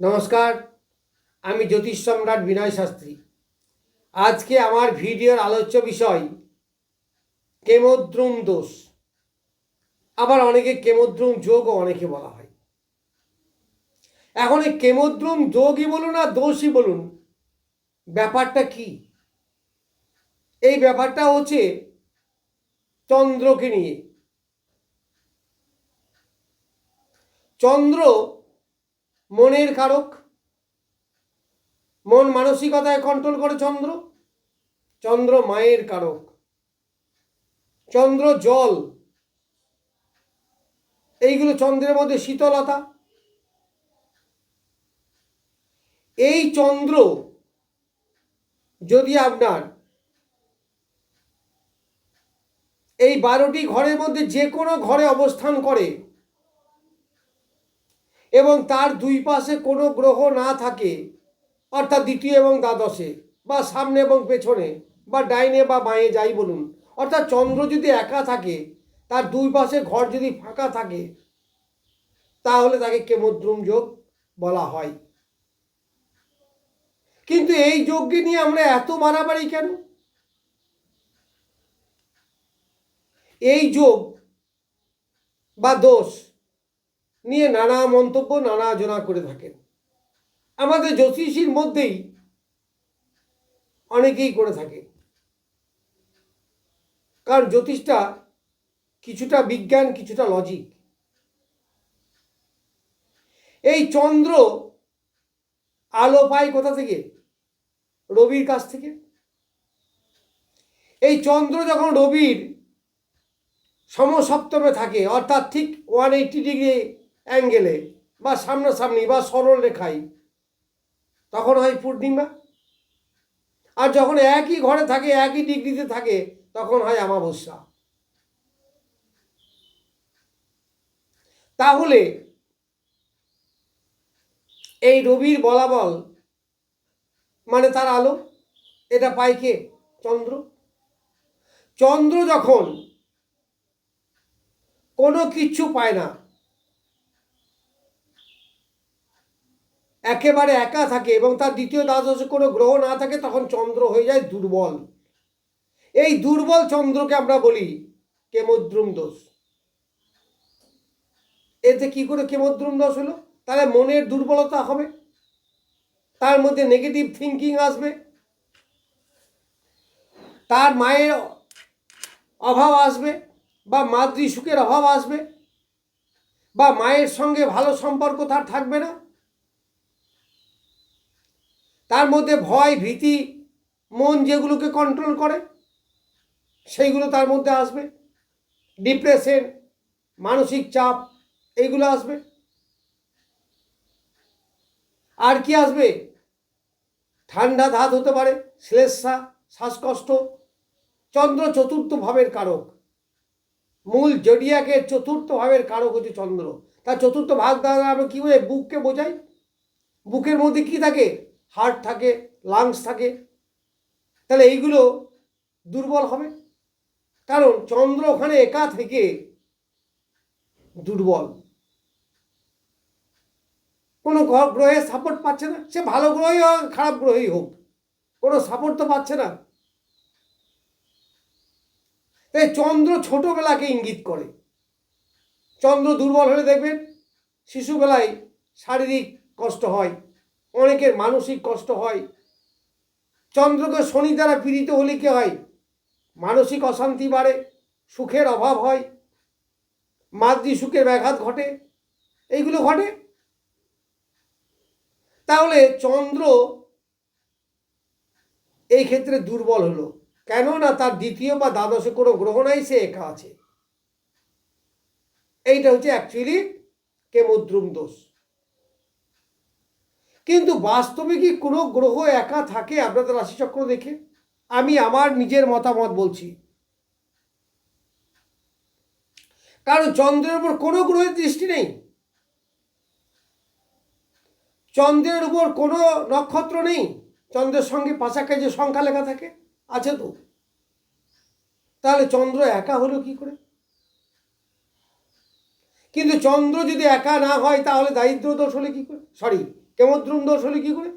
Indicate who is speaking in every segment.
Speaker 1: নমস্কার, আমি জ্যোতিষ সম্রাট বিনয় শাস্ত্রী। আজকে আমার ভিডিওর আলোচ্য বিষয়, কেমোদ্রুম দোষ। আবার অনেকে কেমোদ্রুম যোগও অনেকে বলা হয়। এখন এই কেমোদ্রুম যোগই বলুন আর দোষই বলুন, ব্যাপারটা কি? এই ব্যাপারটা হচ্ছে চন্দ্রকে নিয়ে। চন্দ্র মনের কারক, মন মানসিকতায় কন্ট্রোল করে চন্দ্র চন্দ্র মায়ের কারক, চন্দ্র জল, এইগুলো চন্দ্রের মধ্যে শীতলতা। এই চন্দ্র যদি আপনার এই বারোটি ঘরের মধ্যে যে কোনো ঘরে অবস্থান করে এবং তার দুই পাশে কোনো গ্রহ না থাকে, অর্থাৎ দ্বিতীয় এবং দ্বাদশে, বা সামনে এবং পেছনে, বা ডাইনে বা বাঁয়ে যাই বলুন। অর্থাৎ চন্দ্র যদি একা থাকে, তার দুই পাশে ঘর যদি ফাঁকা থাকে, তাহলে তাকে কেমদ্রুম যোগ বলা হয়। কিন্তু এই যোগকে নিয়ে আমরা এত বাড়াবাড়ি কেন? এই যোগ বা দোষ নিয়ে নানা মন্তব্য, নানা আলোচনা করে থাকেন। আমাদের জ্যোতিষীর মধ্যেই অনেকেই করে থাকে কারণ জ্যোতিষটা কিছুটা বিজ্ঞান, কিছুটা লজিক এই চন্দ্র আলো পায় কোথা থেকে? রবির কাছ থেকে। এই চন্দ্র যখন রবির সমসপ্তমে থাকে, অর্থাৎ ঠিক ওয়ান এইটি ডিগ্রি অ্যাঙ্গেলে বা সামনাসামনি বা সরল রেখায় তখন হয় পূর্ণিমা। আর যখন একই ঘরে থাকে, একই ডিগ্রিতে থাকে, তখন হয় অমাবস্যা। তাহলে এই রবির বলাবল মানে তার আলো, এটা পায় কে? চন্দ্র। চন্দ্র যখন কোনো কিচ্ছু পায় না একেবারে একা থাকে এবং তার দ্বিতীয় দ্বাদশে কোনো গ্রহ না থাকে, তখন চন্দ্র হয়ে যায় দুর্বল। এই দুর্বল চন্দ্রকে আমরা বলি কেমদ্রুম দোষ। এতে কি করে কেমদ্রুম দোষ হলো? তাহলে মনের দুর্বলতা হবে, তার মধ্যে নেগেটিভ থিঙ্কিং আসবে, তার মায়ের অভাব আসবে বা মাতৃ সুখের অভাব আসবে, বা মায়ের সঙ্গে ভালো সম্পর্ক তার থাকবে না। তার মধ্যে ভয়, ভীতি, মন যেগুলোকে কন্ট্রোল করে, সেইগুলো তার মধ্যে আসবে। ডিপ্রেশন মানসিক চাপ, এইগুলো আসবে। আর কি আসবে? ঠান্ডা ধাত হতে পারে, শ্লেষা, শ্বাসকষ্ট, চন্দ্র চতুর্থ ভাবের কারক। মূল জডিয়াকের চতুর্থ ভাবের কারক হচ্ছে চন্দ্র। তার চতুর্থ ভাগ দ্বারা আমরা কী বোঝাই বুককে বোঝাই? বুকের মধ্যে কি থাকে? হার্ট থাকে লাংস থাকে, তাহলে এইগুলো দুর্বল হবে। কারণ চন্দ্র ওখানে একা থেকে দুর্বল। কোনো গ্রহে সাপোর্ট পাচ্ছে না। সে ভালো গ্রহই হোক, খারাপ গ্রহই হোক, কোনো সাপোর্ট তো পাচ্ছে না। তাই চন্দ্র ছোটবেলাকে ইঙ্গিত করে। চন্দ্র দুর্বল হলে দেখবেন শিশুবেলায় শারীরিক কষ্ট হয়। অনেকের মানসিক কষ্ট হয়। চন্দ্রকে শনি দ্বারা পীড়িত হলে কি হয়? মানসিক অশান্তি বাড়ে, সুখের অভাব হয়, মাতৃ সুখের ব্যাঘাত ঘটে। এইগুলো ঘটে। তাহলে চন্দ্র এই ক্ষেত্রে দুর্বল হলো। কেননা তার দ্বিতীয় বা দ্বাদশে কোনো গ্রহ নাই, সে একা আছে। এইটা হচ্ছে অ্যাকচুয়ালি কেমদ্রুম দোষ। কিন্তু বাস্তবে কি কোনো গ্রহ একা থাকে আপনাদের রাশিচক্র দেখে। আমি আমার নিজের মতামত বলছি। কারণ চন্দ্রের উপর কোনো গ্রহের দৃষ্টি নেই। চন্দ্রের উপর কোনো নক্ষত্র নেই। চন্দ্রের সঙ্গে পাশাকাছি যে সংখ্যা লেখা থাকে, আছে তো। তাহলে চন্দ্র একা হলো কি করে? কিন্তু চন্দ্র যদি একা না হয়, তাহলে দারিদ্র দোষ হলে কি করে? সরি কেমদ্রুম দোষ হলে কি করে?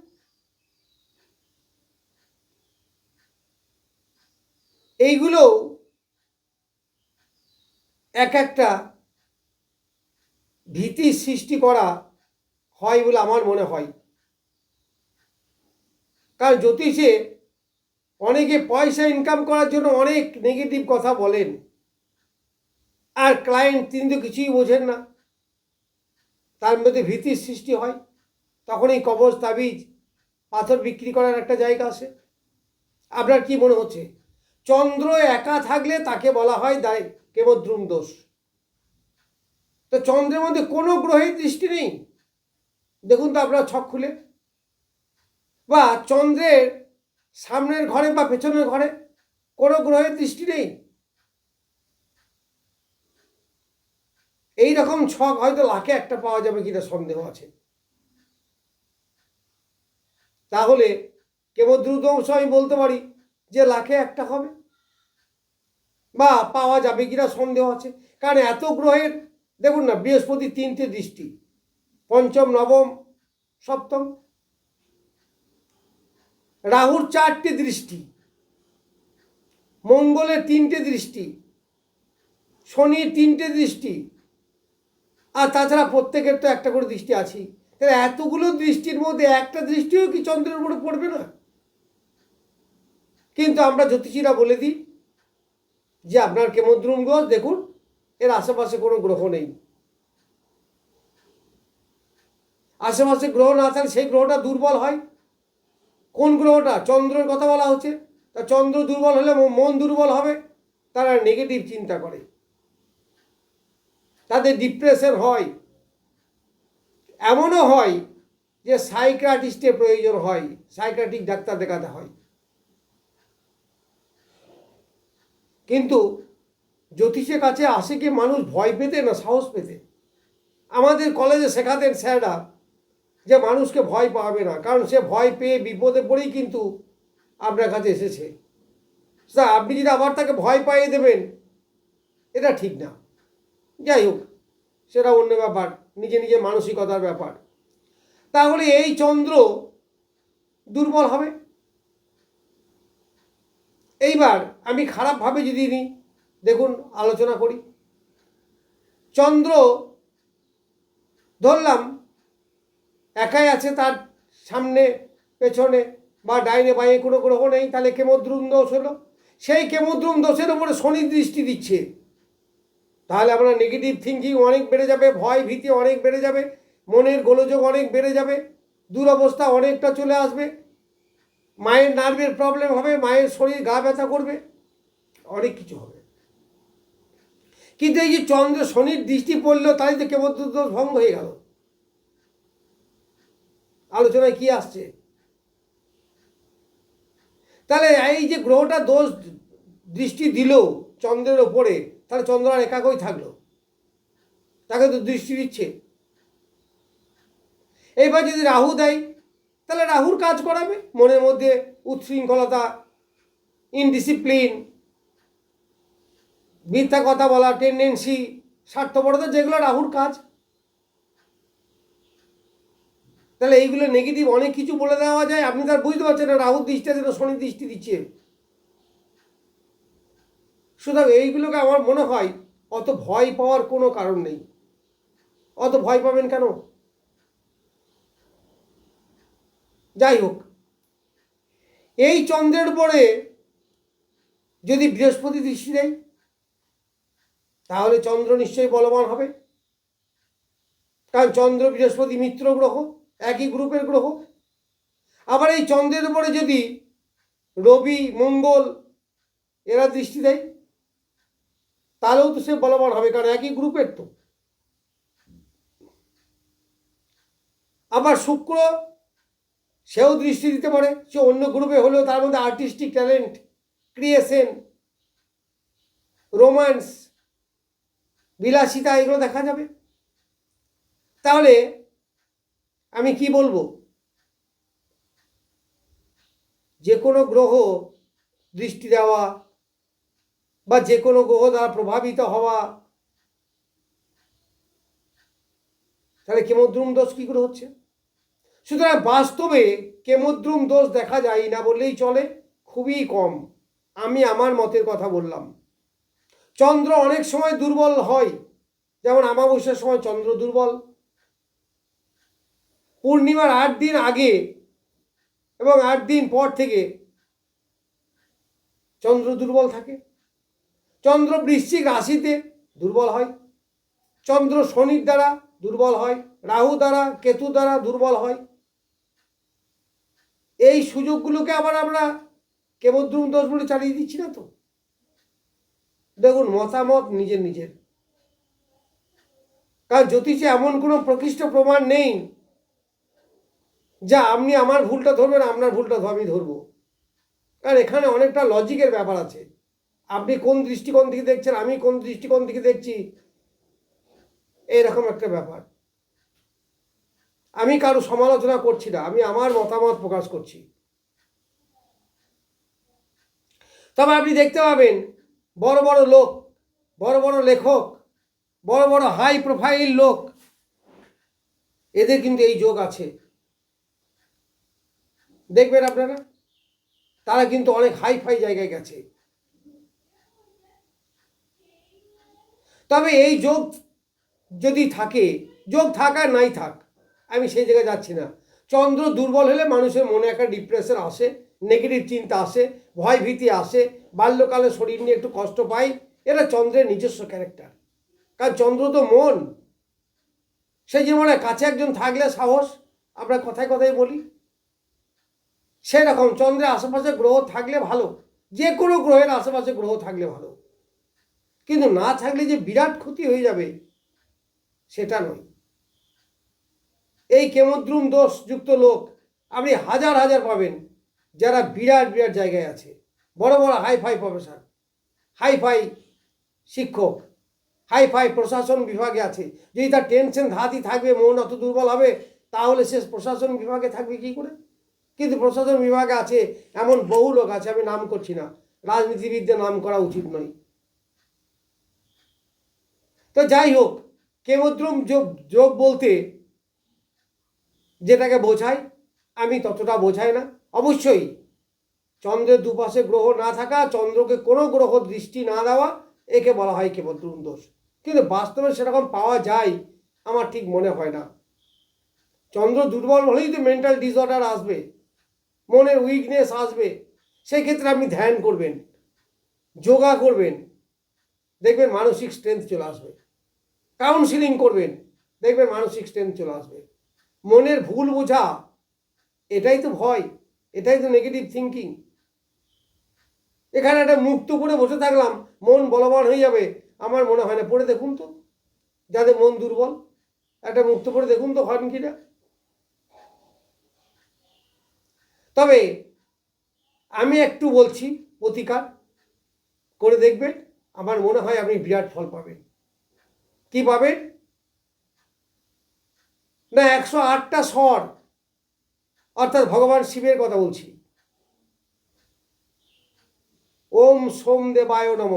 Speaker 1: এইগুলো এক একটা ভীতির সৃষ্টি করা হয় বলে আমার মনে হয়। কারণ জ্যোতিষে অনেকে পয়সা ইনকাম করার জন্য অনেক নেগেটিভ কথা বলেন। আর ক্লায়েন্ট তিনি তো কিছুই বোঝেন না। তার মধ্যে ভীতির সৃষ্টি হয়। তখন এই কবচ তাবিজ, পাথর বিক্রি করার একটা জায়গা আসে আপনার কি মনে হচ্ছে? চন্দ্র একা থাকলে তাকে বলা হয় দায় কেমদ্রুম দোষ। তো চন্দ্রের মধ্যে কোনো গ্রহের দৃষ্টি নেই। দেখুন তো আপনার ছক খুলে। বা চন্দ্রের সামনের ঘরে বা পেছনের ঘরে কোনো গ্রহের দৃষ্টি নেই। এই রকম ছক হয়তো লাখে একটা পাওয়া যাবে কিনা সন্দেহ আছে। তাহলে কেবল দ্রুত অংশ আমি বলতে পারি যে লাখে একটা হবে? বা পাওয়া যাবে কিনা সন্দেহ আছে। কারণ এত গ্রহের, দেখুন না, বৃহস্পতি তিনটে দৃষ্টি, পঞ্চম, নবম, সপ্তম। রাহুর চারটে দৃষ্টি, মঙ্গলের তিনটে দৃষ্টি, শনির তিনটে দৃষ্টি, আর তাছাড়া প্রত্যেকের তো একটা করে দৃষ্টি আছেই। তাহলে এতগুলো দৃষ্টির মধ্যে একটা দৃষ্টিও কি চন্দ্রের উপরে পড়বে না? কিন্তু আমরা জ্যোতিষীরা বলে দিই যে আপনার কেমদ্রুম গ্রহ দেখুন, এর আশেপাশে কোনো গ্রহ নেই। আশেপাশে গ্রহ না থাকলে সেই গ্রহটা দুর্বল হয়। কোন গ্রহটা? চন্দ্রের কথা বলা হচ্ছে। তা চন্দ্র দুর্বল হলে মন দুর্বল হবে, তারা নেগেটিভ চিন্তা করে। তাদের ডিপ্রেশন হয়। এমনও হয় যে সাইক্রাটিস্টের প্রয়োজন হয় সাইক্রাটিক ডাক্তার দেখাতে হয়। কিন্তু জ্যোতিষের কাছে আসে কি মানুষ ভয় পেতে না সাহস পেতে? আমাদের কলেজে শেখাতেন স্যাররা যে মানুষকে ভয় পাবে না, কারণ সে ভয় পেয়ে বিপদে পড়েই কিন্তু আপনার কাছে এসেছে। স্যার, আপনি যদি আবার তাকে ভয় পাইয়ে দেবেন, এটা ঠিক না। যাই হোক, সেটা অন্য ব্যাপার। নিজে নিজে মানসিকতার ব্যাপার। তাহলে এই চন্দ্র দুর্বল হবে। এইবার আমি খারাপভাবে যদি নিই দেখুন, আলোচনা করি। চন্দ্র ধরলাম, একাই আছে তার সামনে, পেছনে, বা ডাইনে বাইরে কোনো গ্রহ নেই, তাহলে কেমদ্রুম দোষ হলো। সেই কেমদ্রুম দোষের উপরে শনি দৃষ্টি দিচ্ছে। তাহলে আপনার নেগেটিভ থিঙ্কিং অনেক বেড়ে যাবে, ভয় ভীতি অনেক বেড়ে যাবে, মনের গোলযোগ অনেক বেড়ে যাবে, দুরবস্থা অনেকটা চলে আসবে, মায়ের নার্ভের প্রবলেম হবে, মায়ের শরীর গা ব্যথা করবে, অনেক কিছু হবে। কিন্তু এই যে চন্দ্র শনির দৃষ্টি পড়ল তাই তো কেবল দোষ ভঙ্গ হয়ে গেল। আলোচনায় কি আসছে? তাহলে এই যে গ্রহটা দোষ দৃষ্টি দিল চন্দ্রের ওপরে তাহলে চন্দ্র আর একাকই থাকল। তাকে তো দৃষ্টি দিচ্ছে। এইবার যদি রাহু দেয়, তাহলে রাহুর কাজ করাবে। মনের মধ্যে উচ্ছৃঙ্খলতা ইনডিসিপ্লিন মিথ্যা কথা বলা টেন্ডেন্সি স্বার্থপরতা, যেগুলো রাহুর কাজ। তাহলে এইগুলো নেগেটিভ অনেক কিছু বলে দেওয়া যায়। আপনি তার বুঝতে পারছেন না রাহুর দৃষ্টি আছে না শনি দৃষ্টি দিচ্ছে। সুতরাং এইগুলোকে আমার মনে হয় অত ভয় পাওয়ার কোনো কারণ নেই। অত ভয় পাবেন কেন? যাই হোক, এই চন্দ্রের উপরে যদি বৃহস্পতি দৃষ্টি দেয়, তাহলে চন্দ্র নিশ্চয়ই বলবান হবে। কারণ চন্দ্র বৃহস্পতি মিত্র গ্রহ, একই গ্রুপের গ্রহ। আবার এই চন্দ্রের উপরে যদি রবি, মঙ্গল, এরা দৃষ্টি দেয় তাহলেও তো সে বলবান হবে, কারণ একই গ্রুপের তো। আবার শুক্র, সেও দৃষ্টি দিতে পারে, সে অন্য গ্রুপে হলেও তার মধ্যে আর্টিস্টিক ট্যালেন্ট ক্রিয়েশন রোম্যান্স বিলাসিতা, এগুলো দেখা যাবে। তাহলে আমি কি বলব? যে কোনো গ্রহ দৃষ্টি দেওয়া বা যে কোনো গ্রহ দ্বারা প্রভাবিত হওয়া। তাহলে কেমদ্রুম দোষ কী করে হচ্ছে? সুতরাং বাস্তবে কেমদ্রুম দোষ দেখা যায় না বললেই চলে, খুবই কম। আমি আমার মতের কথা বললাম। চন্দ্র অনেক সময় দুর্বল হয়, যেমন আমাবস্যার সময় চন্দ্র দুর্বল। পূর্ণিমার আট দিন আগে এবং আট দিন পর থেকে চন্দ্র দুর্বল থাকে। চন্দ্র বৃশ্চিক রাশিতে দুর্বল হয়। চন্দ্র শনির দ্বারা দুর্বল হয়, রাহু দ্বারা, কেতু দ্বারা দুর্বল হয়। এই সুযোগগুলোকে আবার আমরা কেবদ্রুম দোষ বলে চালিয়ে দিচ্ছি না তো? দেখুন, মতামত নিজের নিজের। কারণ জ্যোতিষে এমন কোনো প্রকৃষ্ট প্রমাণ নেই যা আপনি আমার ভুলটা ধরবেন, আপনার ভুলটা আমি ধরবো। কারণ এখানে অনেকটা লজিকের ব্যাপার আছে। আপনি কোন দৃষ্টিকোণ থেকে দেখছেন, আমি কোন দৃষ্টিকোণ থেকে দেখছি? এরকম একটা ব্যাপার। আমি কারও সমালোচনা করছি না, আমি আমার মতামত প্রকাশ করছি। তবে আপনি দেখতে পাবেন, বড় বড় লোক, বড় বড় লেখক, বড় বড় হাই প্রোফাইল লোক, এদের কিন্তু এই যোগ আছে। দেখবেন আপনারা? তারা কিন্তু অনেক হাই ফাই জায়গায় গেছে। তবে এই যোগ যদি থাকে, যোগ থাক আর নাই থাক, আমি সেই জায়গায় যাচ্ছি না। চন্দ্র দুর্বল হলে মানুষের মনে একটা ডিপ্রেশন আসে নেগেটিভ চিন্তা আসে ভয় ভীতি আসে, বাল্যকালে শরীর নিয়ে একটু কষ্ট পাই, এটা চন্দ্রের নিজস্ব ক্যারেক্টার কারণ চন্দ্র তো মন। সেই যে মনে কাছে একজন থাকলে সাহস, আমরা কথায় কথায় বলি। সেরকম চন্দ্রের আশেপাশে গ্রহ থাকলে ভালো যে কোনো গ্রহের আশেপাশে গ্রহ থাকলে ভালো। কিন্তু না থাকলে যে বিরাট ক্ষতি হয়ে যাবে, সেটা নয়। এই কেমদ্রুম দোষ যুক্ত লোক আপনি হাজার হাজার পাবেন যারা বিরাট বিরাট জায়গায় আছে। বড় বড় hi fi professor, hi fi শিক্ষক, হাই ফাই প্রশাসন বিভাগে আছে। যদি তার টেনশন ধাতি থাকবে, মন অত দুর্বল হবে, তাহলে সে প্রশাসন বিভাগে থাকবে কি করে? কিন্তু প্রশাসন বিভাগে আছে, এমন বহু লোক আছে, আমি নাম করছি না। রাজনীতিবিদদের নাম করা উচিত নয়। তো যাই হোক কেমদ্রুম যোগ যোগ বলতে যেটাকে বোঝায়, আমি ততটা বোঝাই না। অবশ্যই, চন্দ্রের দুপাশে গ্রহ না থাকা, চন্দ্রকে কোনো গ্রহ দৃষ্টি না দেওয়া, একে বলা হয় কেবদ্রুম দোষ। কিন্তু বাস্তবে সেরকম পাওয়া যায়, আমার ঠিক মনে হয় না। চন্দ্র দুর্বল হলেই তো মেন্টাল ডিসঅর্ডার আসবে, মনের উইকনেস আসবে সেই ক্ষেত্রে আপনি ধ্যান করবেন, যোগা করবেন, দেখবেন মানসিক স্ট্রেংথ চলে আসবে। কাউন্সিলিং করবেন। দেখবেন মানসিক স্ট্রেংথ চলে আসবে। মনের ভুল বোঝা, এটাই তো ভয়, এটাই তো নেগেটিভ থিঙ্কিং এখানে একটা মুক্ত করে বসে থাকলাম, মন বলবান হয়ে যাবে। আমার মনে হয় না, পড়ে দেখুন তো, যাদের মন দুর্বল। একটা মুক্ত করে দেখুন তো হন কিনা তবে আমি একটু বলছি, প্রতিকার করে দেখবেন, আমার মনে হয় আপনি বিরাট ফল পাবেন। কি পাবেন না, একশো আটটা স্বর। অর্থাৎ ভগবান শিবের কথা বলছি। ওম সোমদেবায় নম।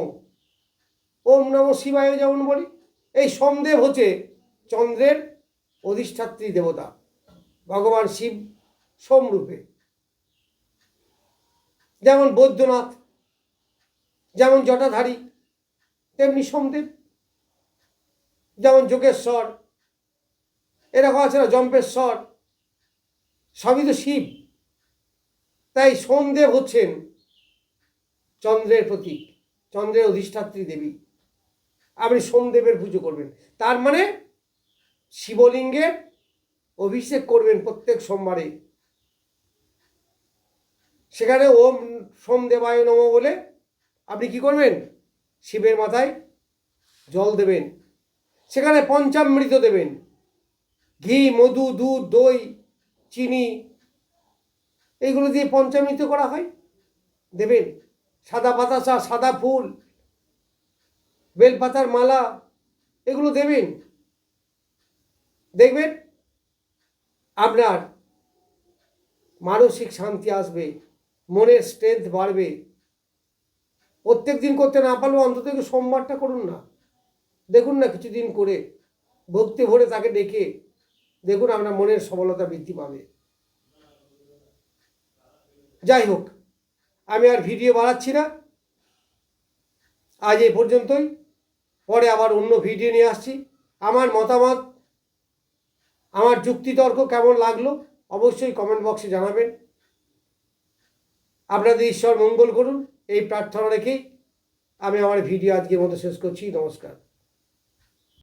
Speaker 1: ওম নম শিবায় যেমন বলি, এই সোমদেব হচ্ছে চন্দ্রের অধিষ্ঠাত্রী দেবতা। ভগবান শিব সোমরূপে। যেমন বৈদ্যনাথ, যেমন জটাধারী, তেমনি সোমদেব। যেমন যোগেশ্বর এরকম আছে না জম্পেশ্বর সবই তো শিব। তাই সোমদেব হচ্ছেন চন্দ্রের প্রতীক, চন্দ্রের অধিষ্ঠাত্রী দেবী। আপনি সোমদেবের পুজো করবেন। তার মানে শিবলিঙ্গের অভিষেক করবেন প্রত্যেক সোমবারে। সেখানে ওম সোমদেবায় নম বলে আপনি কি করবেন? শিবের মাথায় জল দেবেন। সেখানে পঞ্চামৃত দেবেন। ঘি, মধু, দুধ, দই, চিনি, এইগুলো দিয়ে পঞ্চামৃত করা হয়। দেবেন সাদা বাতাসা, সাদা ফুল, বেলপাতার মালা, এগুলো দেবেন। দেখবেন আপনার মানসিক শান্তি আসবে, মনের স্ট্রেংথ বাড়বে। প্রত্যেক দিন করতে না পারলেও অন্তত সোমবারটা করুন না। দেখুন না কিছুদিন করে, ভক্তি ভরে তাকে ডেকে দেখুন আপনার মনের সবলতা বৃদ্ধি পাবে। যাই হোক, আমি আর ভিডিও বাড়াচ্ছি না। আজ এই পর্যন্তই। পরে আবার অন্য ভিডিও নিয়ে আসছি। আমার মতামত, আমার যুক্তিতর্ক কেমন লাগল অবশ্যই কমেন্ট বক্সে জানাবেন। আপনাদের ঈশ্বর মঙ্গল করুন। এই প্রার্থনা রেখেই আমি আমার ভিডিও আজকের মতো শেষ করছি। নমস্কার।